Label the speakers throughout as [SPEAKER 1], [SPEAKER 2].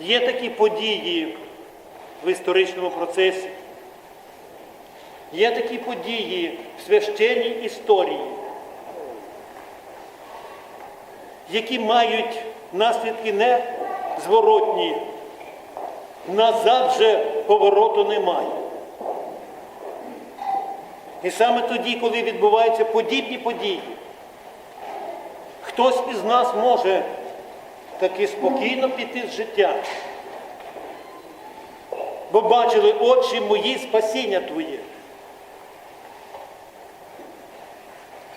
[SPEAKER 1] Є такі події в історичному процесі, є такі події в священній історії, які мають наслідки не зворотні, назад вже повороту немає. І саме тоді, коли відбуваються подібні події, хтось із нас може таки спокійно піти з життя. Бо бачили очі мої спасіння Твоє.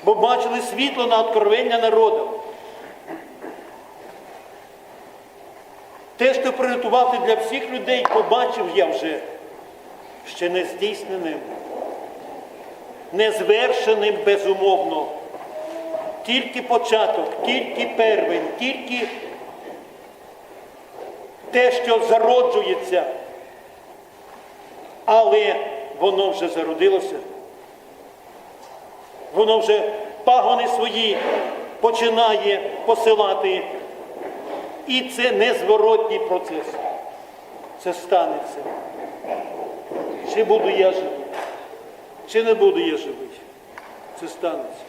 [SPEAKER 1] Бо бачили світло на откровення народу. Те, що приготував ти для всіх людей, побачив я вже ще не здійсненим, не звершеним безумовно. Тільки початок, тільки первень, тільки те, що зароджується, але воно вже зародилося. Воно вже пагони свої починає посилати. І це незворотній процес. Це станеться. Чи буду я живий, чи не буду я живий. Це станеться.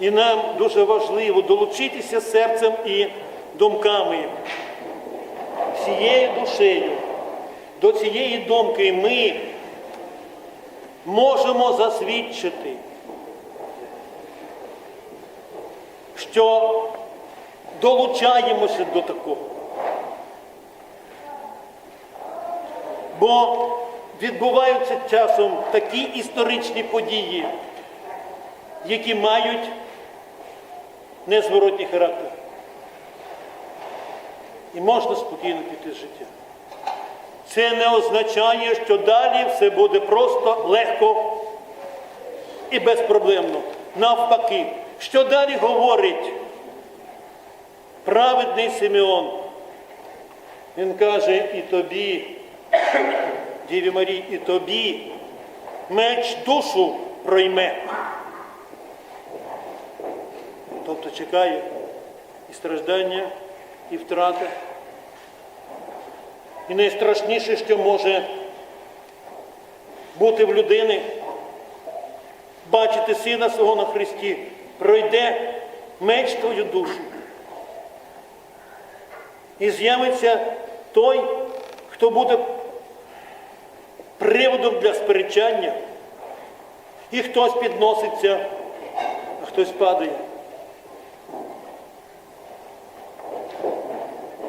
[SPEAKER 1] І нам дуже важливо долучитися серцем і думками, всією душею. До цієї думки ми можемо засвідчити, що долучаємося до такого. Бо відбуваються часом такі історичні події, які мають незворотній характер. І можна спокійно піти з життя. Це не означає, що далі все буде просто легко і безпроблемно. Навпаки, що далі говорить праведний Симеон. Він каже, і тобі, Діві Марії, і тобі меч душу пройме. Тобто чекає і страждання, і втрата. І найстрашніше, що може бути в людини, бачити сина свого на Христі, пройде меч твою душу. І з'явиться той, хто буде приводом для сперечання. І хтось підноситься, а хтось падає.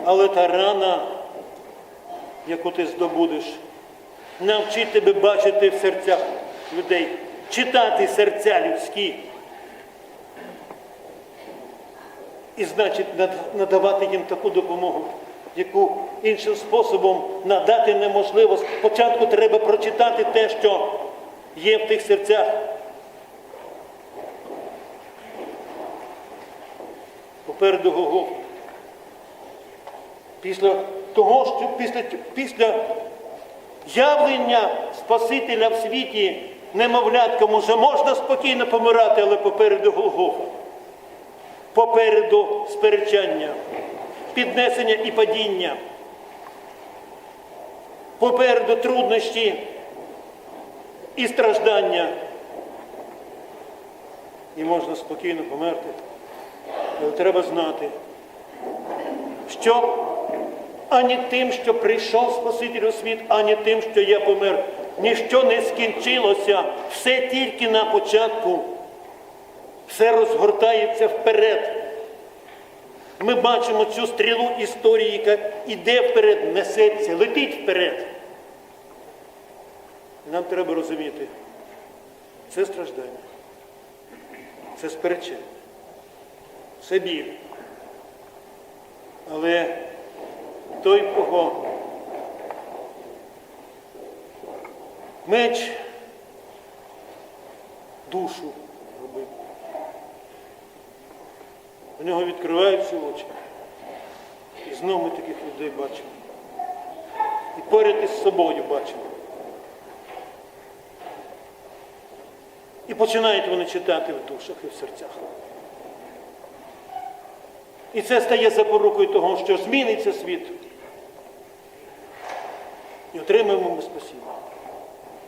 [SPEAKER 1] Але та рана, яку ти здобудеш, навчить тебе бачити в серцях людей, читати серця людські. І значить надавати їм таку допомогу, яку іншим способом надати неможливо. Спочатку треба прочитати те, що є в тих серцях. Попереду Голгофа. Після того, що після, після явлення Спасителя в світі немовляткам уже можна спокійно помирати, але попереду Голгофа. Попереду сперечання, піднесення і падіння. Попереду труднощі і страждання. І можна спокійно померти. Але треба знати, що ані тим, що прийшов Спаситель у світ, ані тим, що я помер, ніщо не скінчилося, все тільки на початку, все розгортається вперед. Ми бачимо цю стрілу історії, яка іде вперед, несеться, летить вперед. Нам треба розуміти, це страждання, це сперечення, це біль. Але той, кого меч душу робив. У нього відкриваються очі. І знову ми таких людей бачимо. І поряд із собою бачимо. І починають вони читати в душах і в серцях. І це стає запорукою того, що зміниться світ. І ми спасіння.